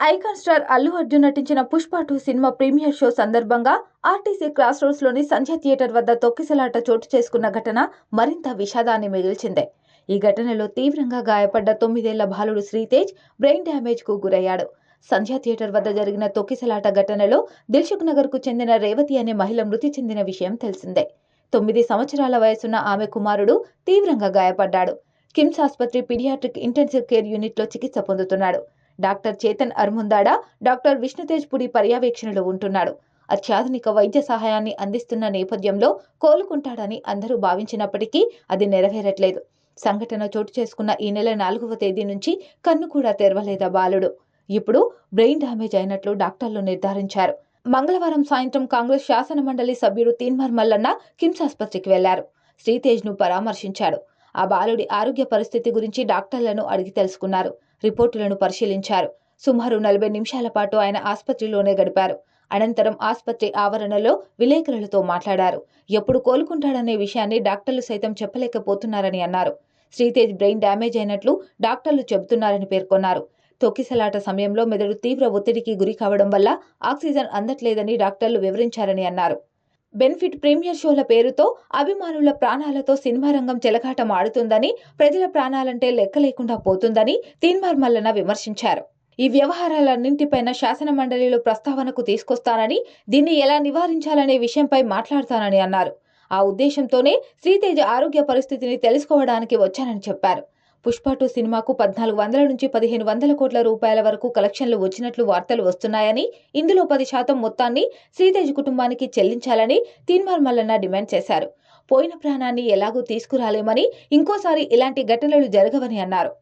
Icon star Allu Arjun నటించిన Pushpa two cinema premiere show సందర్భంగా R T C cross రోడ్స్లోని సంధ్య థియేటర్ వద్ద తొక్కిసలాట చోటు చేసుకున్న ఘటన మరింత విషాదాన్ని మిగిల్చిందే. ఈ ఘటనలో తీవ్రంగా గాయపడ్డ తొమ్మిదేళ్ళ బాలుడు శ్రీతేజ్ బ్రెయిన్ డ్యామేజ్కు గురయ్యాడు. సంధ్య థియేటర్ వద్ద జరిగిన తొక్కిసలాట ఘటనలో దిల్సుఖ్ నగర్కు చెందిన రేవతి అనే మహిళ మృతి చెందిన విషయం తెలిసిందే. తొమ్మిది సంవత్సరాల వయసున్న ఆమె కుమారుడు తీవ్రంగా గాయపడ్డాడు. కిమ్స్ ఆసుపత్రి పీడియాట్రిక్ ఇంటెన్సివ్ కేర్ యూనిట్లో చికిత్స పొందుతున్నాడు. డాక్టర్ చేతన్ అర్ముందాడ? డాక్టర్ విష్ణుతేజ్ పురి పర్యవేక్షణలో ఉంటున్నాడు. అత్యాధునిక వైద్య సహాయాన్ని అందిస్తున్న నేపథ్యంలో కోలుకుంటాడని అందరూ భావించినప్పటికీ అది నెరవేరట్లేదు. సంఘటన చోటు చేసుకున్న ఈ నెల నాలుగవ తేదీ నుంచి కన్ను కూడా తెరవలేదా బాలుడు. ఇప్పుడు బ్రెయిన్ డ్యామేజ్ అయినట్లు డాక్టర్లు నిర్ధారించారు. మంగళవారం సాయంత్రం కాంగ్రెస్ శాసన మండలి సభ్యుడు తీన్మర్ మల్లన్న కిమ్స్ ఆసుపత్రికి వెళ్ళారు. శ్రీతేజ్ను పరామర్శించాడు. ఆ బాలుడి ఆరోగ్య పరిస్థితి గురించి డాక్టర్లను అడిగి తెలుసుకున్నారు. రిపోర్టులను పరిశీలించారు. సుమారు నలభై నిమిషాల పాటు ఆయన ఆసుపత్రిలోనే గడిపారు. అనంతరం ఆసుపత్రి ఆవరణలో విలేకరులతో మాట్లాడారు. ఎప్పుడు కోలుకుంటాడనే విషయాన్ని డాక్టర్లు సైతం చెప్పలేకపోతున్నారని అన్నారు. శ్రీతేజ్ బ్రెయిన్ డ్యామేజ్ అయినట్లు డాక్టర్లు చెబుతున్నారని పేర్కొన్నారు. తొక్కిసలాట సమయంలో మెదడు తీవ్ర ఒత్తిడికి గురి కావడం వల్ల ఆక్సిజన్ అందట్లేదని డాక్టర్లు వివరించారని అన్నారు. బెనిఫిట్ ప్రీమియర్ షోల పేరుతో అభిమానుల ప్రాణాలతో సినిమా రంగం చెలగాటం ఆడుతుందని ప్రజల ప్రాణాలంటే లెక్క లేకుండా పోతుందని తీన్మార్ మల్లన విమర్శించారు. ఈ వ్యవహారాలన్నింటిపైన శాసన మండలిలో ప్రస్తావనకు తీసుకొస్తానని దీన్ని ఎలా నివారించాలనే విషయంపై మాట్లాడతానని అన్నారు. ఆ ఉద్దేశంతోనే శ్రీతేజ ఆరోగ్య పరిస్థితిని తెలుసుకోవడానికి వచ్చానని చెప్పారు. పుష్ప టూ సినిమాకు పద్నాలుగు వందల నుంచి పదిహేను వందల కోట్ల రూపాయల వరకు కలెక్షన్లు వచ్చినట్లు వార్తలు వస్తున్నాయని ఇందులో పది శాతం మొత్తాన్ని శ్రీతేజ్ కుటుంబానికి చెల్లించాలని తీన్మార్ మల్లన్న డిమాండ్ చేశారు. పోయిన ప్రాణాన్ని ఎలాగూ తీసుకురాలేమని ఇంకోసారి ఇలాంటి ఘటనలు జరగవని అన్నారు.